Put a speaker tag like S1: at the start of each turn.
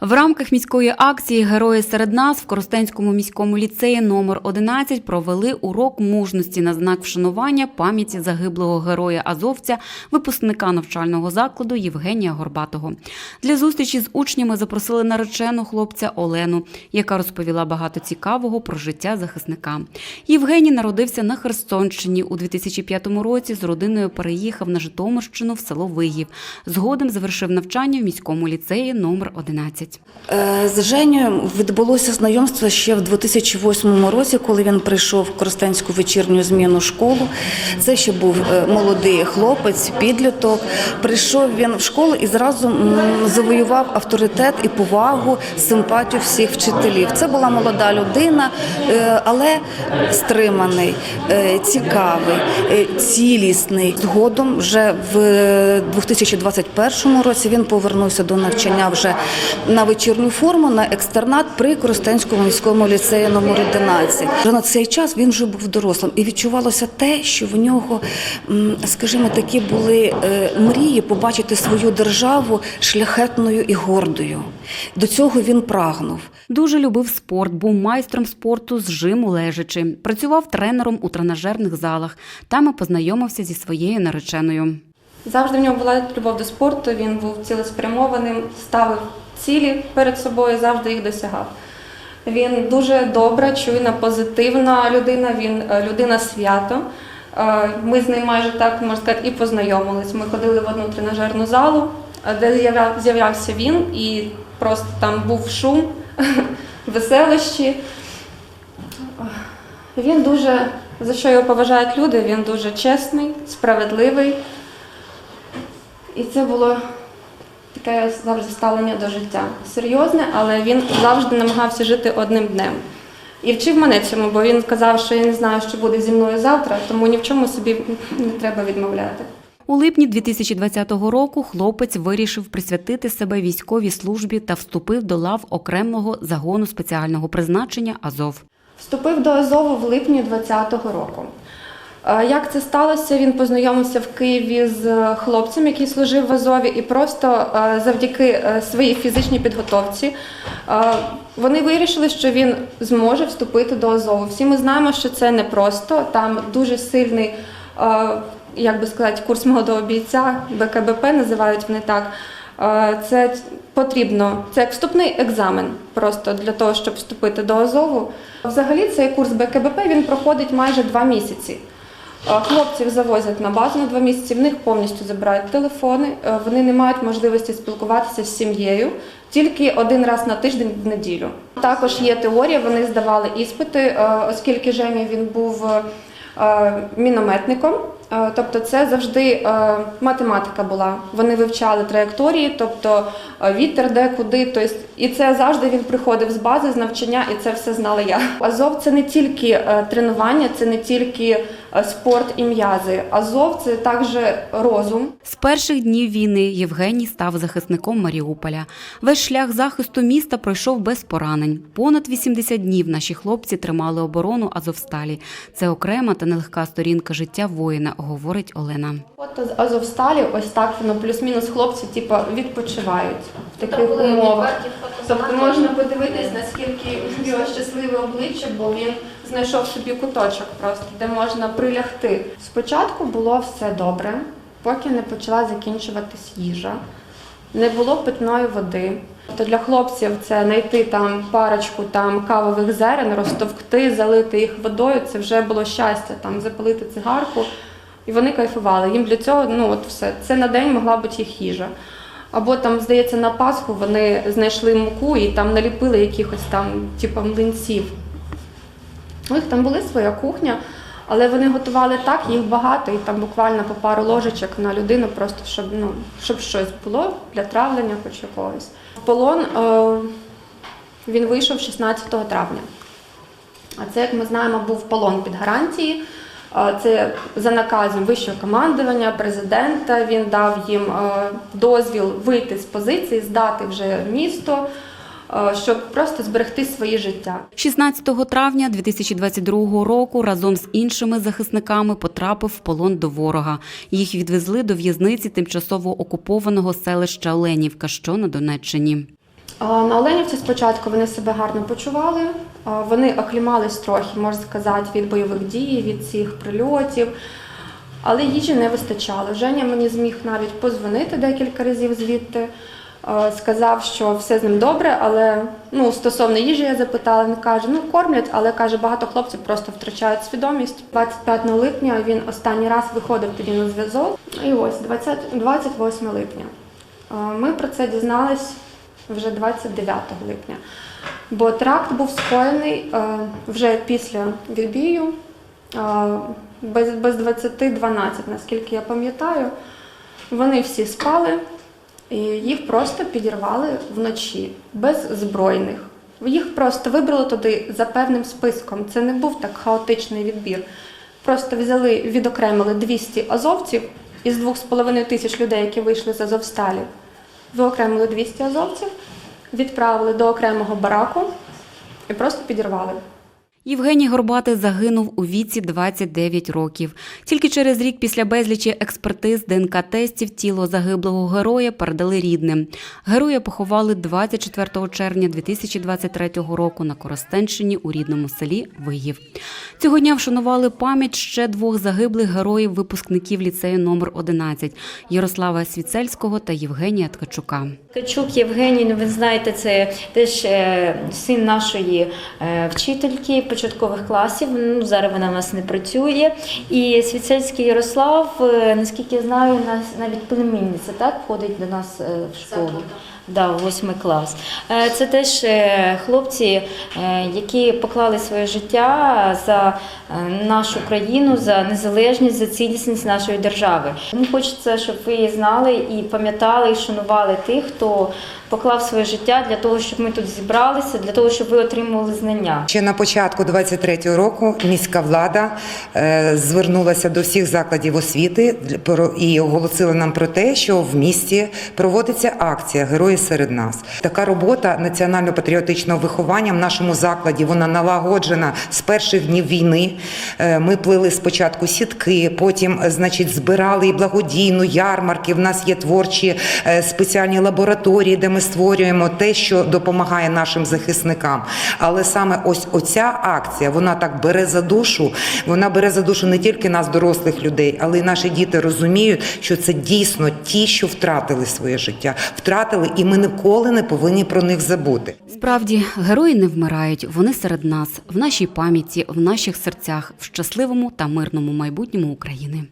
S1: В рамках міської акції Герої серед нас в Коростенському міському ліцеї номер 11 провели урок мужності на знак вшанування пам'яті загиблого героя Азовця, випускника навчального закладу Євгенія Горбатого. Для зустрічі з учнями запросили наречену хлопця Олену, яка розповіла багато цікавого про життя захисника. Євгеній народився на Херсонщині у 2005 році. З родиною переїхав на Житомирщину в село Вигів. Згодом завершив навчання в міському ліцеї номер 11.
S2: Е, З Женєю відбулося знайомство ще в 2008 році, коли він прийшов в Коростенську вечірню зміну школу. Це ще був е, молодий хлопець, підліток. Прийшов він в школу і зразу завоював авторитет і повагу, симпатію всіх вчителів. Це була молода людина, е, але стриманий, цікавий, цілісний. Згодом вже в 2021 році він повернувся до навчання вже на вечірню форму на екстернат при Коростенському міському ліцеї номер 11. Вже на цей час він вже був дорослим і відчувалося те, що в нього, скажімо, такі були е, мрії побачити свою державу шляхетною і гордою. До цього він прагнув.
S1: Дуже любив спорт, був майстром спорту з жиму лежачи. Працював тренером у тренажерних залах. Там і познайомився зі своєю нареченою.
S3: Завжди в нього була любов до спорту, він був цілеспрямованим, ставив цілі перед собою, завжди їх досягав. Він дуже добра, чуйна, позитивна людина, він е, людина свято. Е, Ми з ним майже так, можна сказати, і познайомились. Ми ходили в одну тренажерну залу, е, де з'являвся він, і просто там був шум, веселощі. Він дуже, за що його поважають люди, він дуже чесний, справедливий. І це було таке завжди ставлення до життя. Серйозне, але він завжди намагався жити одним днем. І вчив мене цьому, бо він казав, що я не знаю, що буде зі мною завтра, тому ні в чому собі не треба відмовляти.
S1: У липні 2020 року хлопець вирішив присвятити себе військовій службі та вступив до лав окремого загону спеціального призначення Азов.
S3: Вступив до Азову в липні 2020 року. Е, Як це сталося? Він познайомився в Києві з хлопцем, який служив в Азові, і просто е, завдяки е, своїй фізичній підготовці е, вони вирішили, що він зможе вступити до Азову. Всі ми знаємо, що це непросто. Там дуже сильний, е, як би сказати, курс молодого бійця, БКБП називають вони так. Е, Це потрібно, це як вступний екзамен просто для того, щоб вступити до Азову. Взагалі цей курс БКБП він проходить майже два місяці. Е, Хлопців завозять на базу на два місяці, в них повністю забирають телефони, е, вони не мають можливості спілкуватися з сім'єю тільки один раз на тиждень в неділю. Також є теорія, вони здавали іспити, е, оскільки Жені він був мінометником. Е, Тобто це завжди е, математика була. Вони вивчали траєкторії, тобто е, вітер де куди. Тобто, і це завжди він приходив з бази, з навчання, і це все знала я. Азов це не тільки тренування, це не тільки спорт і м'язи. Азов це також розум.
S1: З перших днів війни Євгеній став захисником Маріуполя. Весь шлях захисту міста пройшов без поранень. Понад 80 днів наші хлопці тримали оборону Азовсталі. Це окрема та нелегка сторінка життя воїна, говорить Олена.
S3: Фото з Азовсталі, ось так воно плюс-мінус хлопці, типу, відпочивають в таких умовах. Тобто можна подивитись, наскільки його щасливе обличчя, бо він знайшов собі куточок просто, де можна прилягти. Спочатку було все добре, поки не почала закінчуватись їжа. Не було питної води. Тобто для хлопців це знайти там парочку там кавових зерен, розтовкти, залити їх водою. Це вже було щастя, там запалити цигарку. І вони кайфували. Їм для цього ну от все. Це на день могла бути їх їжа. Або там, здається, на Пасху вони знайшли муку і там наліпили якихось там, типу, млинців. У них там була своя кухня, але вони готували так, їх багато, і там буквально по пару ложечок на людину, просто щоб, ну, щоб щось було для травлення хоч якогось. Полон е, він вийшов 16 травня. А це, як ми знаємо, був полон під гарантії. Це за наказом вищого командування, президента. Він дав їм е, дозвіл вийти з позиції, здати вже місто, е, щоб просто зберегти своє життя.
S1: 16 травня 2022 року разом з іншими захисниками потрапив в полон до ворога. Їх відвезли до в'язниці тимчасово окупованого селища Оленівка, що на Донеччині.
S3: На Оленівці спочатку вони себе гарно почували. Вони оклімались трохи, можна сказати, від бойових дій, від цих прильотів. Але їжі не вистачало. Женя мені зміг навіть позвонити декілька разів звідти. Сказав, що все з ним добре, але ну, стосовно їжі я запитала, він каже, ну кормлять, але каже, багато хлопців просто втрачають свідомість. 25 липня він останній раз виходив тоді на зв'язок. І ось 20, 28 липня. Ми про це дізнались вже 29 липня. Бо теракт був скоєний е, вже після відбію, е, без, без 20-12, наскільки я пам'ятаю. Вони всі спали, і їх просто підірвали вночі, без збройних. Їх просто вибрали туди за певним списком. Це не був так хаотичний відбір. Просто взяли, відокремили 200 азовців із 2,5 тисяч людей, які вийшли з Азовсталі. Виокремили 200 азовців, відправили до окремого бараку і просто підірвали.
S1: Євгеній Горбатий загинув у віці 29 років. Тільки через рік після безлічі експертиз ДНК-тестів тіло загиблого героя передали рідним. Героя поховали 24 червня 2023 року на Коростенщині у рідному селі Виїв. Цього дня вшанували пам'ять ще двох загиблих героїв випускників ліцею номер 11 Ярослава Свіцельського та Євгенія Ткачука.
S4: Ткачук Євгеній, ну ви знаєте, це теж е, син нашої е, вчительки початкових класів. Ну, зараз вона в нас не працює. І Свіцельський Ярослав, е, наскільки я знаю, у нас навіть племінниця так входить до нас е, в школу. Да, восьмий клас. Е, Це теж е, хлопці, е, які поклали своє життя за нашу країну, за незалежність, за цілісність нашої держави. Мені хочеться, щоб ви знали і пам'ятали, і шанували тих, хто поклав своє життя для того, щоб ми тут зібралися, для того, щоб ви отримували знання.
S5: Ще на початку 23-го року міська влада звернулася до всіх закладів освіти і оголосила нам про те, що в місті проводиться акція Герої серед нас. Така робота національно-патріотичного виховання в нашому закладі вона налагоджена з перших днів війни. Е, Ми плели спочатку сітки, потім, е, значить, збирали і благодійну ярмарки. В нас є творчі е, спеціальні лабораторії, де ми створюємо те, що допомагає нашим захисникам. Але саме ось оця акція, вона так бере за душу. Вона бере за душу не тільки нас, дорослих людей, але й наші діти розуміють, що це дійсно ті, що втратили своє життя, втратили, і ми ніколи не повинні про них забути.
S1: Справді, герої не вмирають. Вони серед нас, в нашій пам'яті, в наших серцях, в щасливому та мирному майбутньому України.